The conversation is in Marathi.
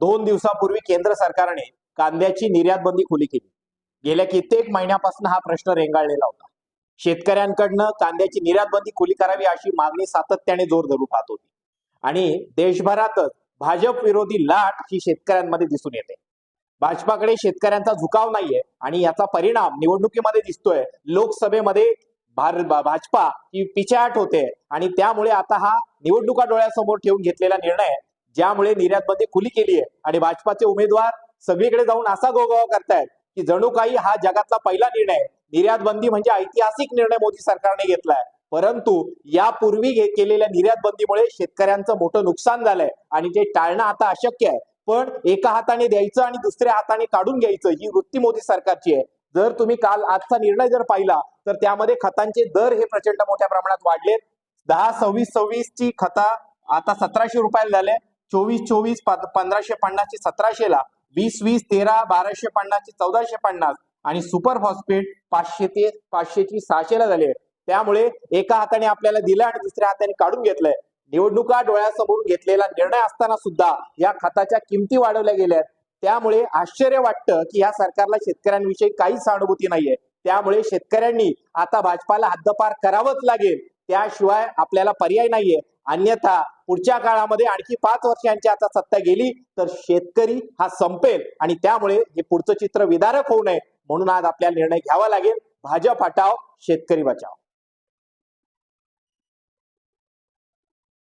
दोन दिवसापूर्वी केंद्र सरकारने कांद्याची निर्यात बंदी खुली केली. गेल्या कित्येक महिन्यापासून हा प्रश्न रेंगाळलेला होता. शेतकऱ्यांकडनं कांद्याची निर्यात बंदी खुली करावी अशी मागणी सातत्याने जोर धरू पाहत होती. आणि देशभरातच भाजप विरोधी लाट ही शेतकऱ्यांमध्ये दिसून येते. भाजपाकडे शेतकऱ्यांचा झुकाव नाहीये आणि याचा परिणाम निवडणुकीमध्ये दिसतोय. लोकसभेमध्ये भाजपा ही पिछाट होते आणि त्यामुळे आता हा निवडणुका डोळ्यासमोर ठेवून घेतलेला निर्णय ज्यामुळे निर्यात बंदी खुली केली आहे. आणि भाजपाचे उमेदवार सगळीकडे जाऊन असा गोगावा करतायत की जणू काही हा जगातला पहिला निर्णय निर्यात बंदी म्हणजे ऐतिहासिक निर्णय मोदी सरकारने घेतलाय. परंतु यापूर्वी केलेल्या निर्यात बंदीमुळे शेतकऱ्यांचं मोठं नुकसान झालंय. आणि ते टाळणं आता अशक्य आहे. पण एका हाताने द्यायचं आणि दुसऱ्या हाताने काढून घ्यायचं ही वृत्ती मोदी सरकारची आहे. जर तुम्ही काल आजचा निर्णय जर पाहिला तर त्यामध्ये खतांचे दर हे प्रचंड मोठ्या प्रमाणात वाढलेत. दहा सव्वीस सव्वीस ची खता आता सतराशे रुपयाला झाले. चोवीस चोवीस पंधराशे पन्नास सतराशेला वीस वीस तेरा बाराशे पन्नास चौदाशे पन्नास आणि सुपर फॉस्फेट पाचशे ते पाचशेची सहाशेला झाली झाले त्यामुळे एका हाताने आपल्याला दिलं आणि दुसऱ्या हाताने काढून घेतलंय. निवडणुका डोळ्यासमोर घेतलेला निर्णय असताना सुद्धा या खताच्या किमती वाढवल्या गेल्या आहेत. त्यामुळे आश्चर्य वाटतं की या सरकारला शेतकऱ्यांविषयी काहीच सहानुभूती नाहीये. त्यामुळे शेतकऱ्यांनी आता भाजपाला हद्दपार करावंच लागेल. त्याशिवाय आपल्याला पर्याय नाहीये. अन्यथा पुढच्या काळामध्ये आणखी पाच वर्षांची आता सत्ता गेली तर शेतकरी हा संपेल आणि त्यामुळे हे पुढचं चित्र विदारक होऊ नये म्हणून आज आपल्याला निर्णय घ्यावा लागेल. भाजप हटाव शेतकरी बचाव.